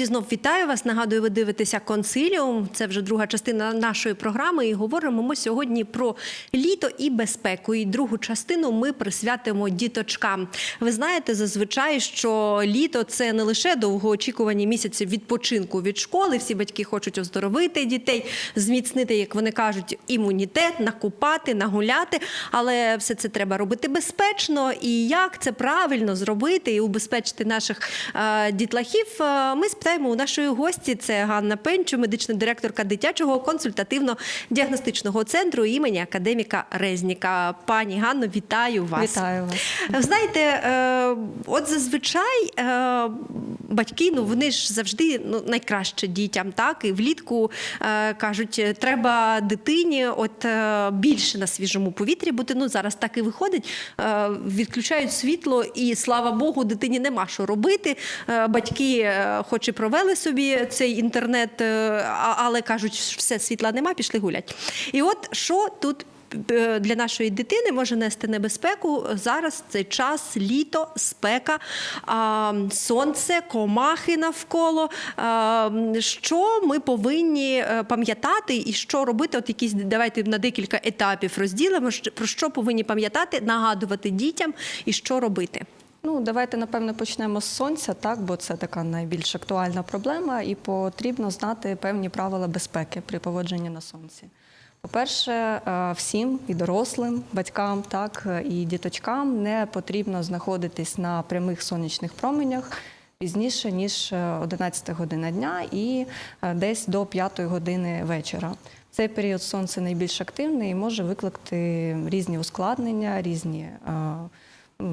Друзі, знов вітаю вас. Нагадую, ви дивитеся консиліум. Це вже друга частина нашої програми. І говоримо ми сьогодні про літо і безпеку. І другу частину ми присвятимо діточкам. Ви знаєте, зазвичай, що літо це не лише довгоочікувані місяці відпочинку від школи. Всі батьки хочуть оздоровити дітей, зміцнити, як вони кажуть, імунітет, накупати, нагуляти. Але все це треба робити безпечно. І як це правильно зробити і убезпечити наших е, дітлахів, е, ми спитаємо у нашої гості. Це Ганна Пенчу, медична директорка дитячого консультативно-діагностичного центру імені академіка Резніка. Пані Ганно, вітаю вас. Вітаю вас. Знаєте, е, от зазвичай е, батьки, ну вони ж завжди ну, найкраще дітям, так і влітку е, кажуть, треба дитині от більше на свіжому повітрі бути. Ну зараз так і виходить. Відключають світло, і слава Богу, дитині нема що робити. Батьки, хоч і провели собі цей інтернет, е, але кажуть, що все світла нема, пішли гулять. І от що тут е, для нашої дитини може нести небезпеку зараз цей час, літо, спека, сонце, комахи навколо. Що ми повинні е, пам'ятати і що робити? От якісь давайте на декілька етапів розділимо. Про що повинні пам'ятати, нагадувати дітям і що робити. Ну, давайте напевно почнемо з сонця, так, бо це така найбільш актуальна проблема, і потрібно знати певні правила безпеки при поводженні на сонці. По-перше, е, всім і дорослим батькам, так і діточкам не потрібно знаходитись на прямих сонячних променях пізніше ніж е, 11 година дня і е, десь до 5 години вечора. Цей період сонце найбільш активний і може викликати різні ускладнення, різні.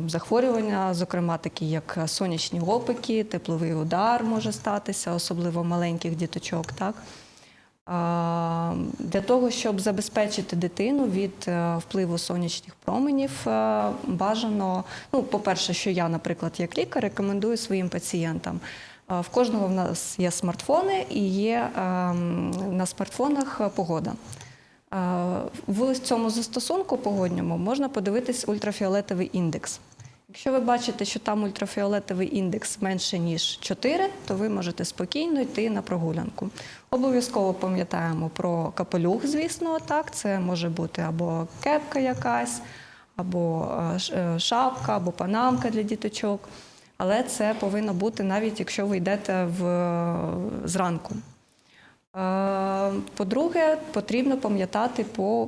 Захворювання, зокрема такі як сонячні опики, тепловий удар може статися, особливо маленьких діточок. Так? Для того, щоб забезпечити дитину від е, впливу сонячних променів, е, бажано, ну, по-перше, що я, наприклад, як лікар, рекомендую своїм пацієнтам. Е, В кожного в нас є смартфони і є ем, на смартфонах погода. Е, В цьому застосунку погодньому можна подивитись ультрафіолетовий індекс. Якщо ви бачите, що там ультрафіолетовий індекс менше ніж 4, то ви можете спокійно йти на прогулянку. Обов'язково пам'ятаємо про капелюх, звісно, так. Це може бути або кепка якась, або е, е, шапка, або панамка для діточок. Але це повинно бути навіть якщо ви йдете в, зранку. Е, По-друге, потрібно пам'ятати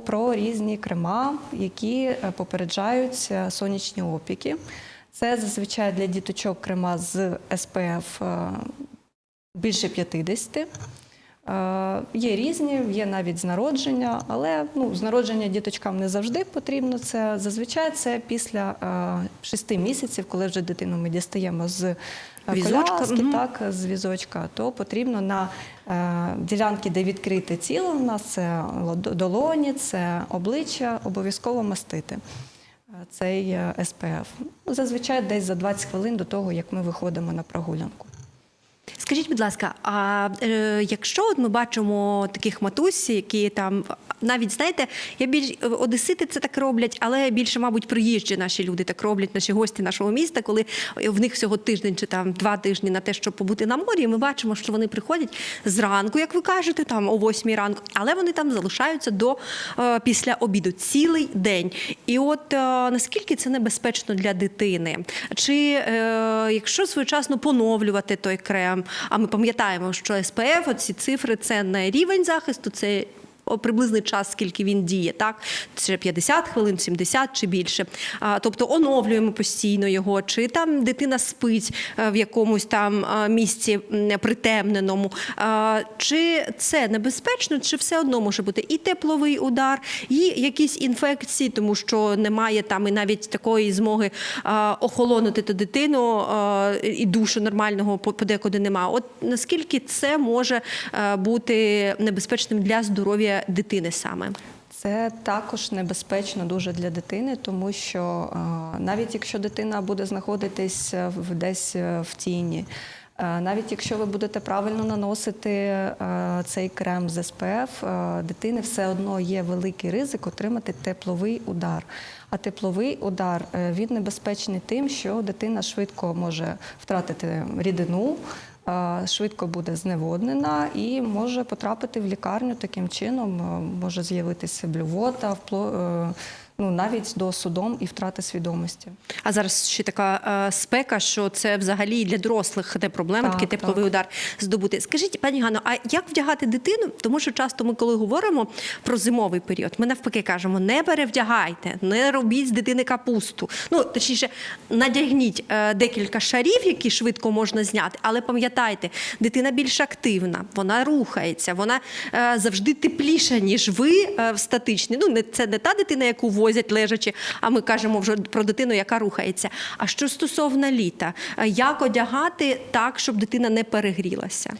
про різні крема, які е, попереджають е, сонячні опіки. Це зазвичай для діточок крема з е, більше 50. Е, Є різні, є навіть з народження, але ну, з народження діточкам не завжди потрібно це. Зазвичай це після е, 6 місяців, коли вже дитину ми дістаємо з е, Візочка, коляски, мгм. так, з візочка, то потрібно на ділянки, де відкрите тіло, у нас це долоні, це обличчя, обов'язково мастити цей СПФ. Ну, Зазвичай десь за 20 хвилин до того, як ми виходимо на прогулянку. Скажіть, будь ласка, а е, якщо от ми бачимо таких матусь, які там навіть знаєте, я більш одесити це так роблять, але більше, мабуть, приїжджі наші люди так роблять, наші гості нашого міста, коли в них всього тиждень чи там два тижні на те, щоб побути на морі. Ми бачимо, що вони приходять зранку, як ви кажете, там о восьмій ранку, але вони там залишаються до е, після обіду цілий день. І от е, наскільки це небезпечно для дитини? Чи е, якщо своєчасно поновлювати той крем, а ми пам'ятаємо, що СПФ, оці цифри, це не рівень захисту, це приблизний час, скільки він діє, так це 50 хвилин, 70 чи більше. Тобто оновлюємо постійно його, чи там дитина спить е, в якомусь там місці м, притемненому. Чи це небезпечно, чи все одно може бути і тепловий удар, і якісь інфекції, тому що немає там і навіть такої змоги а, охолонути ту дитину і душу нормального подекуди нема. От наскільки це може е, бути небезпечним для здоров'я дитини саме? Це також небезпечно дуже для дитини, тому що е, навіть якщо дитина буде знаходитись е, десь е, в тіні, навіть якщо ви будете правильно наносити цей крем з СПФ, дитини все одно є великий ризик отримати тепловий удар. А тепловий удар він небезпечний тим, що дитина швидко може втратити рідину. Е, швидко буде зневоднена і може потрапити в лікарню таким чином, е, може з'явитися блювота, е, ну, навіть до судом і втрати свідомості. А зараз ще така е, спека, що це взагалі для дорослих не проблема, Так, такий тепловий удар здобути. Скажіть, пані Ганно, а як вдягати дитину? Тому що часто ми, коли говоримо про зимовий період, ми навпаки кажемо: не перевдягайте, не робіть з дитини капусту. Ну точніше, надягніть е, декілька шарів, які швидко можна зняти, але пам'ятайте, дитина більш активна, вона рухається, вона е, завжди тепліша, ніж ви е, в статичній. Ну, не це не та дитина, яку возять лежачи, а ми кажемо вже про дитину, яка рухається. А що стосовно літа, е, як одягати так, щоб дитина не перегрілася?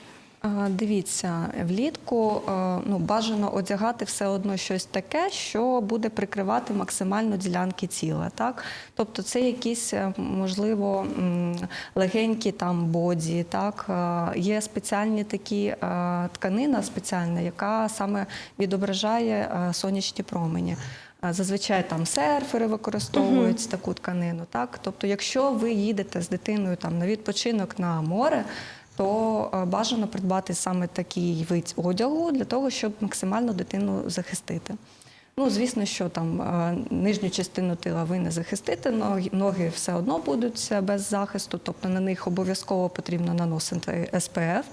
Дивіться, влітку е, ну, бажано одягати все одно щось таке, що буде прикривати максимально ділянки тіла. Так? Тобто це якісь, е, можливо, легенькі там боді. Так? Є спеціальні такі тканина спеціальна, яка саме відображає сонячні промені. Зазвичай там серфери використовують таку тканину. Так? Тобто, якщо ви їдете з дитиною там, на відпочинок на море, то е, бажано придбати саме такий вид одягу для того, щоб максимально дитину захистити. Ну, звісно, що там е, нижню частину тила ви не захистите, ноги, все одно будуть е, без захисту, тобто на них обов'язково потрібно наносити СПФ,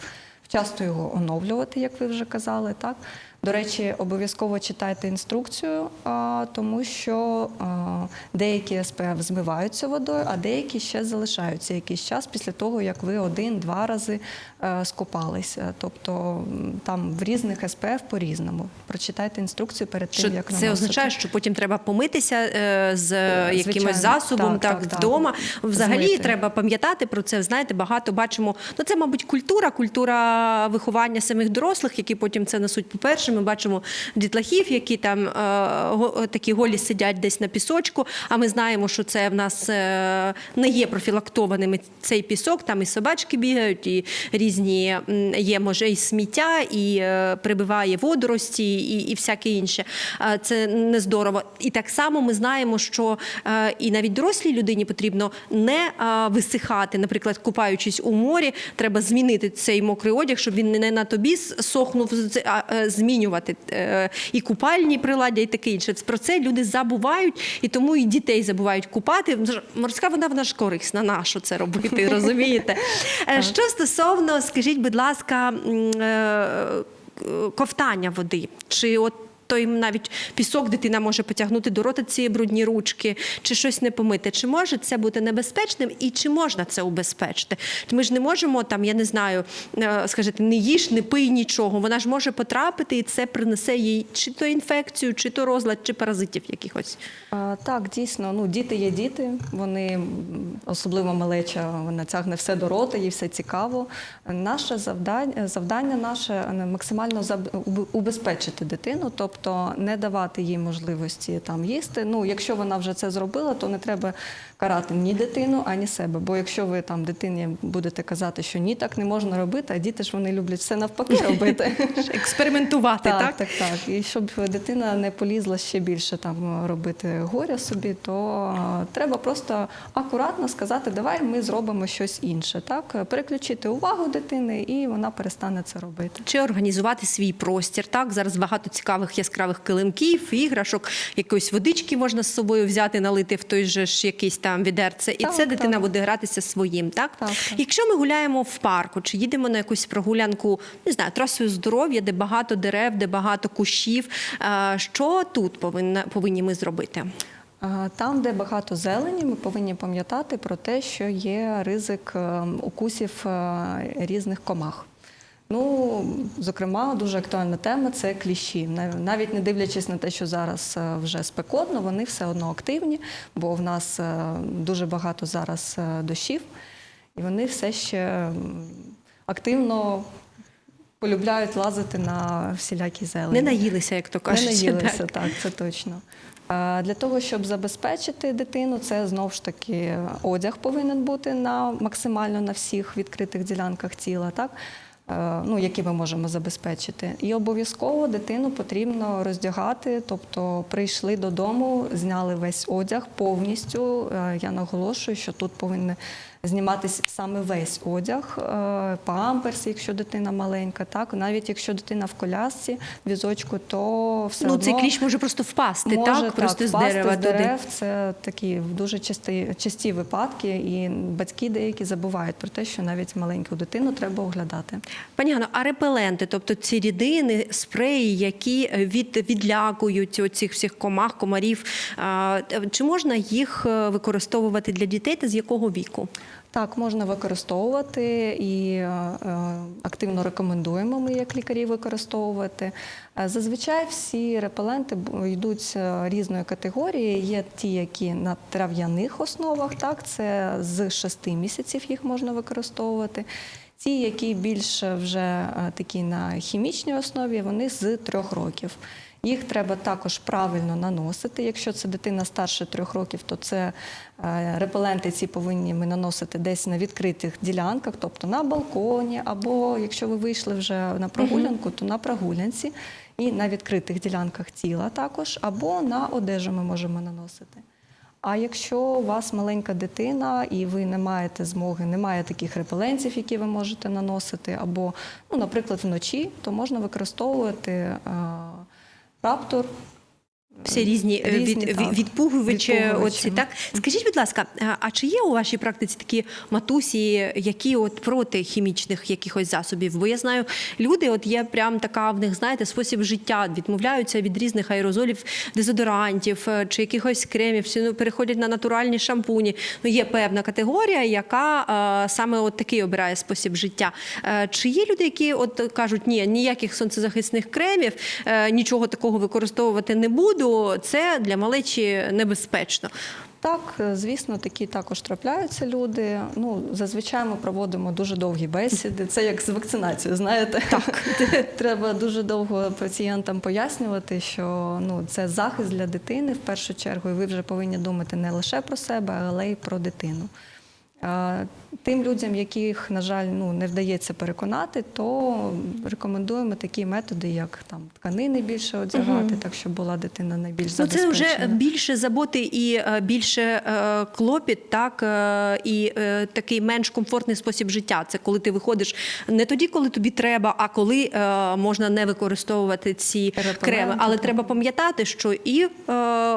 вчасно його оновлювати, як ви вже казали. Так? До речі, обов'язково читайте інструкцію, тому що деякі СПФ змиваються водою, а деякі ще залишаються якийсь час після того, як ви один-два рази е, скупалися. Тобто там в різних СПФ по-різному. Прочитайте інструкцію перед тим, Що як це означає, що потім треба помитися е, з Е, якимось засобом, так, Так, так, так. вдома. Взагалі Змити. треба пам'ятати про це. Знаєте, багато бачимо. Ну це, мабуть, культура, культура виховання самих дорослих, які потім це несуть. По-перше, ми бачимо дітлахів, які там е, такі голі сидять десь на пісочку. А ми знаємо, що це в нас е, не є профілактованими цей пісок. Там і собачки бігають, і різні є може і сміття, і е, прибиває водорості, і, і всяке інше. Е, Це не здорово. І так само ми знаємо, що е, і навіть дорослій людині потрібно не е, висихати, наприклад, купаючись у морі, треба змінити цей мокрий одяг, щоб він не на тобі сохнув, з- а змінювати е, і купальні приладдя, і таке інше. Про це люди забувають, і тому і дітей забувають купати. Морська вода вона ж корисна, на що це робити, розумієте? Е, Що стосовно, скажіть, будь ласка, е, ковтання води, чи от той навіть пісок дитина може потягнути до рота ці брудні ручки, чи щось не помити. Чи може це бути небезпечним і чи можна це убезпечити? Ми ж не можемо там, я не знаю, е, скажете, не їж, не пий нічого. Вона ж може потрапити, і це принесе їй чи то інфекцію, чи то розлад, чи паразитів якихось. А, Так, дійсно, ну діти є діти. Вони особливо малеча, вона тягне все до рота, їй все цікаво. Наше завдання, завдання наше е, максимально убезпечити дитину, тобто не давати їй можливості там їсти. Ну, якщо вона вже це зробила, то не треба карати ні дитину, ані себе. Бо якщо ви там дитині будете казати, що ні, так не можна робити, а діти ж вони люблять все навпаки робити. Експериментувати, так? Так, так, так. І щоб дитина не полізла ще більше там робити горя собі, то треба просто акуратно сказати, давай ми зробимо щось інше. Так, переключити увагу дитини, і вона перестане це робити. Чи організувати свій простір? Так зараз багато цікавих яскравих килимків, іграшок, якоїсь водички можна з собою взяти, налити в той же ж якийсь там відерце, і Так, це дитина так. буде гратися своїм. Так? Так, так. якщо ми гуляємо в парку, чи їдемо на якусь прогулянку, не знаю, трасою здоров'я, де багато дерев, де багато кущів. е, Що тут повинна повинні ми зробити? Там, де багато зелені, ми повинні пам'ятати про те, що є ризик е, укусів е, різних комах. Ну, зокрема, дуже актуальна тема це кліщі. Навіть не дивлячись на те, що зараз е, вже спекотно, вони все одно активні, бо в нас е, дуже багато зараз е, дощів, і вони все ще активно полюбляють лазити на всілякі зелені. Не наїлися, як то кажуть. Не наїлися, так. так, це точно. Для того, щоб забезпечити дитину, це знову ж таки одяг повинен бути на максимально на всіх відкритих ділянках тіла, так? Е, Ну, які ми можемо забезпечити. І обов'язково дитину потрібно роздягати, тобто прийшли додому, зняли весь одяг повністю. Е, Я наголошую, що тут повинні зніматись саме весь одяг, е, памперс, якщо дитина маленька, так навіть якщо дитина в колясці, візочку, то все ну, одно цей кліч може просто впасти, може так? Просто з дерева з туди. дерев. Це такі дуже часті, часті випадки, і батьки деякі забувають про те, що навіть маленьку дитину треба оглядати. Пані Гано, а репеленти, тобто ці рідини, спреї, які від, відлякують оцих всіх комах, комарів, а, чи можна їх е, використовувати для дітей та з якого віку? Так, можна використовувати і е, е, активно рекомендуємо ми як лікарі використовувати. Е, Зазвичай всі репеленти йдуть різної категорії. Є ті, які на трав'яних основах, так це з 6 місяців їх можна використовувати. Ті, які більше вже такі на хімічній основі, вони з трьох років. Їх треба також правильно наносити. Якщо це дитина старше трьох років, то це е, репеленти ці повинні ми наносити десь на відкритих ділянках, тобто на балконі, або якщо ви вийшли вже на прогулянку, то на прогулянці і на відкритих ділянках тіла також, або на одежу ми можемо наносити. А якщо у вас маленька дитина і ви не маєте змоги, немає таких репеленців, які ви можете наносити, або, ну, наприклад, вночі, то можна використовувати е, раптор. Всі різні, е, Різні, від, так. відпугувачі, оці, так? Скажіть, будь ласка, а- а чи є у вашій практиці такі матусі, які от проти хімічних якихось засобів? Бо я знаю, люди, от є прям така в них, знаєте, спосіб життя, відмовляються від різних аерозолів, дезодорантів е, чи якихось кремів, всі, ну, переходять на натуральні шампуні. Ну, є певна категорія, яка е, саме от такий обирає спосіб життя. Е, чи є люди, які от кажуть, ні, ніяких сонцезахисних кремів, е, нічого такого використовувати не буду, це для малечі небезпечно. Так, звісно, такі також трапляються люди. Ну, зазвичай ми проводимо дуже довгі бесіди. Це як з вакцинацією, знаєте? Так. Треба дуже довго пацієнтам пояснювати, що ну, це захист для дитини в першу чергу, і ви вже повинні думати не лише про себе, але й про дитину. Тим людям, яких, на жаль, ну, не вдається переконати, то рекомендуємо такі методи, як там тканини більше одягати, так щоб була дитина найбільш Ну, це вже більше заботи і е, більше е, клопіт, так е, і такий менш комфортний спосіб життя. Це коли ти виходиш не тоді, коли тобі треба, а коли можна не використовувати ці Репеленти, креми. Але так. треба пам'ятати, що і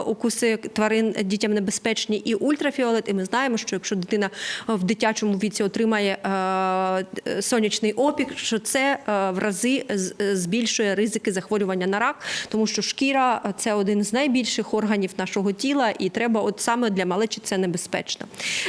укуси тварин дітям небезпечні, і ультрафіолет. І ми знаємо, що якщо дитина в дитячому віці отримає е, сонячний опік, що це е, в рази збільшує ризики захворювання на рак, тому що шкіра е, це один з найбільших органів нашого тіла, і треба, от саме для малечі, це небезпечно.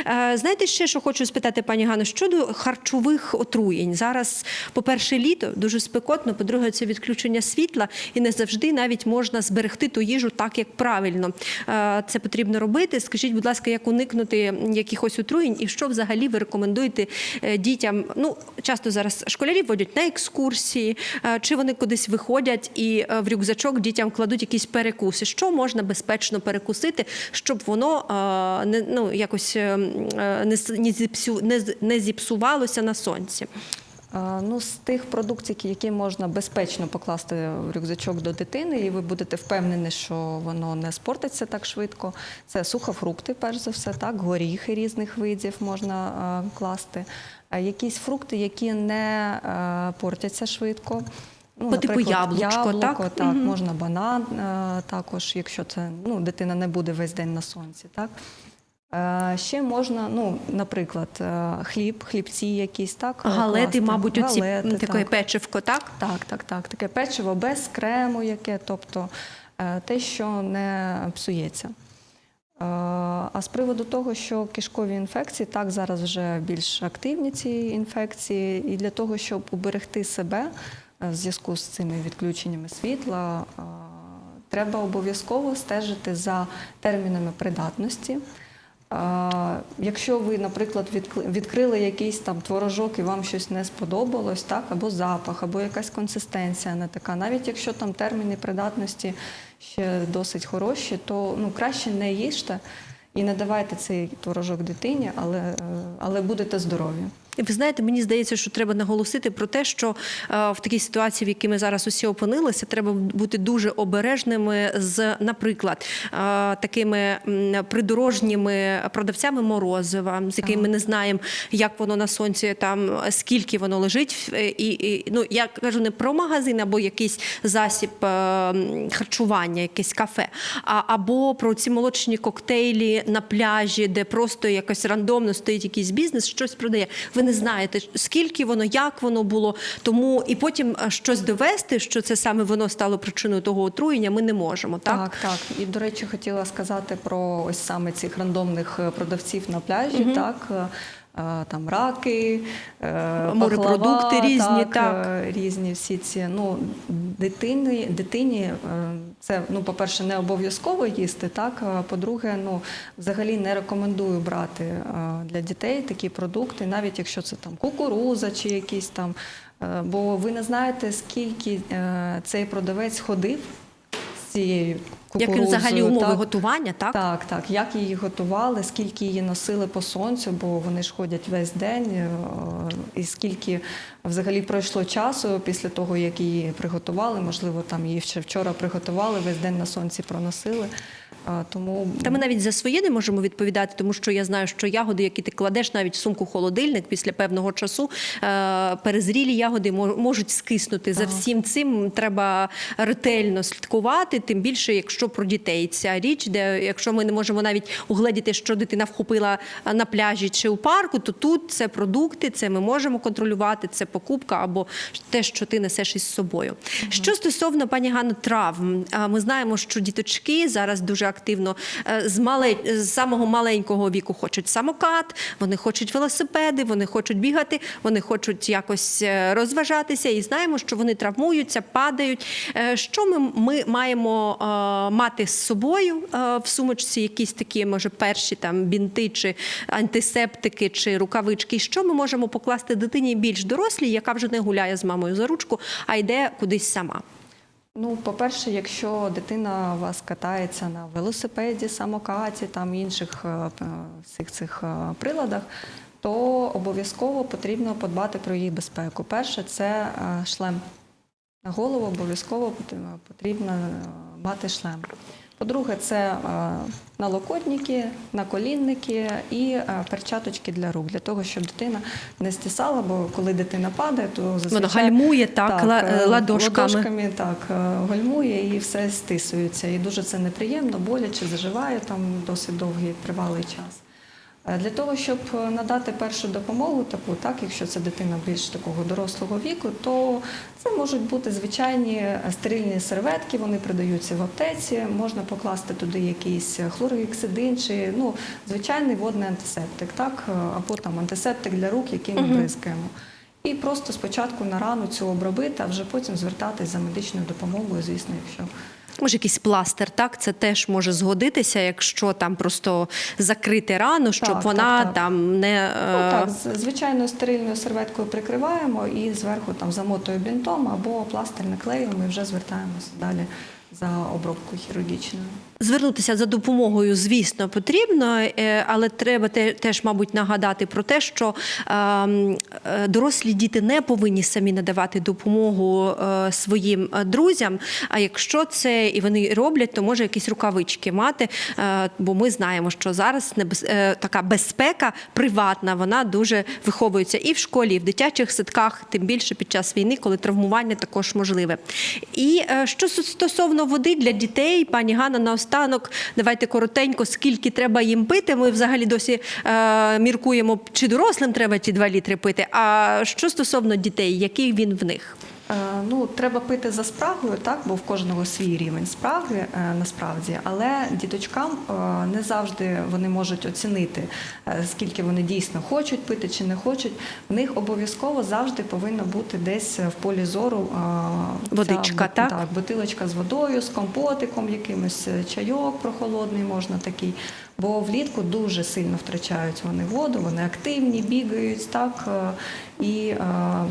Е, Знаєте, ще що хочу спитати, пані Ганно, щодо харчових отруєнь. Зараз, по-перше, літо дуже спекотно, по-друге, це відключення світла, і не завжди навіть можна зберегти ту їжу так, як правильно Е, це потрібно робити. Скажіть, будь ласка, як уникнути якихось отруєнь, і що взагалі ви рекомендуєте е, дітям? Ну, часто зараз школярі водять на екскурсії, е, чи вони кудись виходять і е, в рюкзачок дітям кладуть якісь перекуси. Що можна безпечно перекусити, щоб воно не ну якось е, е, не, зіпсу, не зіпсувалося на сонці? Ну, з тих продуктів, які можна безпечно покласти в рюкзачок до дитини, і ви будете впевнені, що воно не спортиться так швидко. Це сухофрукти, перш за все, так, горіхи різних видів можна класти. Якісь фрукти, які не портяться швидко. Ну, По типу яблучко, яблуко, так? так Мгм. можна банан також, якщо це ну, дитина не буде весь день на сонці. Так? Е, Ще можна, ну, наприклад, е, хліб, хлібці якісь, так? е, Галети, класти. мабуть, оці Галети, таке так. печивко, так? Так, так, так. Таке печиво без крему, яке, тобто те, що не псується. А з приводу того, що кишкові інфекції, так зараз вже більш активні ці інфекції, і для того, щоб уберегти себе в зв'язку з цими відключеннями світла, треба обов'язково стежити за термінами придатності. Якщо ви, наприклад, відкрили якийсь там творожок і вам щось не сподобалось, так, або запах, або якась консистенція не така, навіть якщо там терміни придатності ще досить хороші, то ну, краще не їжте і не давайте цей творожок дитині, але, але будете здорові. Ви знаєте, мені здається, що треба наголосити про те, що е, в такій ситуації, в якій ми зараз усі опинилися, треба бути дуже обережними з, наприклад, е, такими придорожніми продавцями морозива, з якими ми не знаємо, як воно на сонці, там скільки воно лежить. Е, І, і ну я кажу не про магазин або якийсь засіб харчування, якесь кафе, а або про ці молочні коктейлі на пляжі, де просто якось рандомно стоїть якийсь бізнес, щось продає. Ви не знаєте, скільки воно, як воно було. Тому і потім е, щось довести, що це саме воно стало причиною того отруєння, ми не можемо. Так, Так, так. І до речі, хотіла сказати про ось саме цих рандомних е, продавців на пляжі, так. Е, Там раки, е, Морепродукти пахлава, різні, так, так. е, різні всі ці. Ну, дитині, дитині це, ну, по-перше, не обов'язково їсти, так. По-друге, ну, взагалі не рекомендую брати для дітей такі продукти, навіть якщо це там кукуруза чи якісь там. Бо ви не знаєте, скільки цей продавець ходив з цією як кукурудзою. він взагалі умови так? готування, так? Так, так. Як її готували, скільки її носили по сонцю, бо вони ж ходять весь день, е, і скільки взагалі пройшло часу після того, як її приготували. Можливо, там її ще вчора приготували, весь день на сонці проносили. Е, Тому Та ми навіть за своє не можемо відповідати, тому що я знаю, що ягоди, які ти кладеш навіть в сумку холодильник після певного часу, е, перезрілі ягоди мо- можуть скиснути. За всім цим треба ретельно слідкувати, тим більше, якщо про дітей ця річ, де якщо ми не можемо навіть угледіти, що дитина вхопила е, на пляжі чи у парку, то тут це продукти, це ми можемо контролювати, це покупка або те, що ти несеш із собою. Що стосовно пані Ганно, травм, а, ми знаємо, що діточки зараз дуже активно е, з мале з самого маленького віку хочуть самокат, вони хочуть велосипеди, вони хочуть бігати, вони хочуть якось е, розважатися, і знаємо, що вони травмуються, падають. Е, Що ми, ми маємо мати з собою в сумочці? Якісь такі, може, перші там бінти чи антисептики чи рукавички? Що ми можемо покласти дитині більш дорослій, яка вже не гуляє з мамою за ручку, а йде кудись сама? Ну, по-перше, якщо дитина у вас катається на велосипеді, самокаті, там інших е, всіх цих е, приладах, то обов'язково потрібно подбати про її безпеку. Перше, це е, шлем. На голову обов'язково потрібно мати шлем. По-друге, це е, налокотники, наколінники і е, перчаточки для рук, для того, щоб дитина не стісала, бо коли дитина падає, то зазвичай гальмує, так, ла- е, ладошками. ладошками так гальмує і все стисується. І дуже це неприємно, боляче, заживає там досить довгий тривалий час. Е, Для того, щоб е, надати першу допомогу, таку, так, якщо це дитина більш такого дорослого віку, то це можуть бути звичайні е, стерильні серветки, вони продаються в аптеці, можна покласти туди якийсь хлоргексидин чи ну, звичайний водний антисептик, так, або там антисептик для рук, який ми бризкаємо. І просто спочатку на рану цю обробити, а вже потім звертатись за медичною допомогою, звісно, якщо Може, якийсь пластир, так? Це теж може згодитися, якщо там просто закрити рану, щоб Так, вона так, так. там не Ну, е, так, з- звичайною стерильною серветкою прикриваємо і зверху там замотою бінтом або пластир наклеїмо і вже звертаємося далі за обробкою хірургічною. Звернутися за допомогою, звісно, потрібно, е, але треба те- теж, мабуть, нагадати про те, що ем, е, дорослі діти не повинні самі надавати допомогу е, своїм друзям. А якщо це і вони роблять, то може якісь рукавички мати. Бо ми знаємо, що зараз така безпека приватна, вона дуже виховується і в школі, і в дитячих садках, тим більше під час війни, коли травмування також можливе. І що стосовно води для дітей, пані Ганна, наостанок, давайте коротенько, скільки треба їм пити. Ми взагалі досі е, міркуємо, чи дорослим треба ті 2 літри пити. А що стосовно дітей, який він в них? Е, Ну, треба пити за спрагою, так, бо в кожного свій рівень спраги е, насправді, але діточкам е, не завжди вони можуть оцінити, скільки вони дійсно хочуть пити чи не хочуть. В них обов'язково завжди повинна бути десь в полі зору е, ця так? Так, бутилочка з водою, з компотиком, якимось чайок прохолодний можна такий. Бо влітку дуже сильно втрачають вони воду, вони активні, бігають, так і е,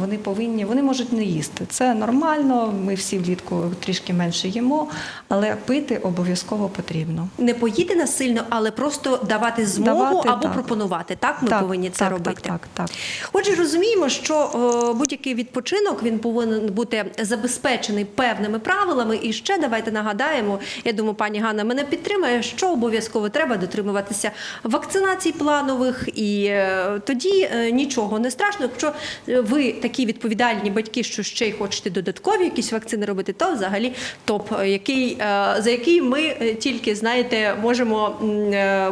вони повинні, вони можуть не їсти. Це нормально. Ми всі влітку трішки менше їмо, але пити обов'язково потрібно. Не поїти насильно, але просто давати змогу Давати, або так. пропонувати. Так, ми Так, повинні це так, робити. Так, так, так. Отже, розуміємо, що е, будь-який відпочинок він повинен бути забезпечений певними правилами. І ще давайте нагадаємо. Я думаю, пані Ганна мене підтримає, що обов'язково треба дотримуватися вакцинацій планових, і е, тоді нічого не страшно. Якщо ви такі відповідальні батьки, що ще й хочете додаткові якісь вакцини робити, то взагалі топ, е, який е, за який ми е, тільки знаєте можемо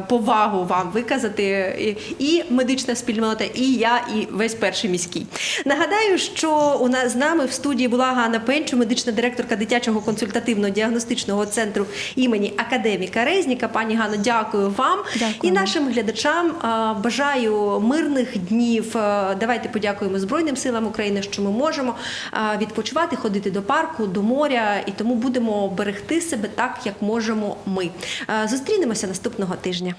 повагу вам виказати і, медична спільнота, і я, і весь перший міський. Нагадаю, що у нас з нами в студії була Ганна Пенчо, медична директорка дитячого консультативно-діагностичного центру імені академіка Резніка. Пані Ганно, дякую вам Дякую. і нашим глядачам. Бажаю мирних днів. Давайте подякуємо Збройним силам України, що ми можемо відпочивати, ходити до парку, до моря, і тому будемо берегти себе так, як можемо ми. Зустрінемося наступного тижня.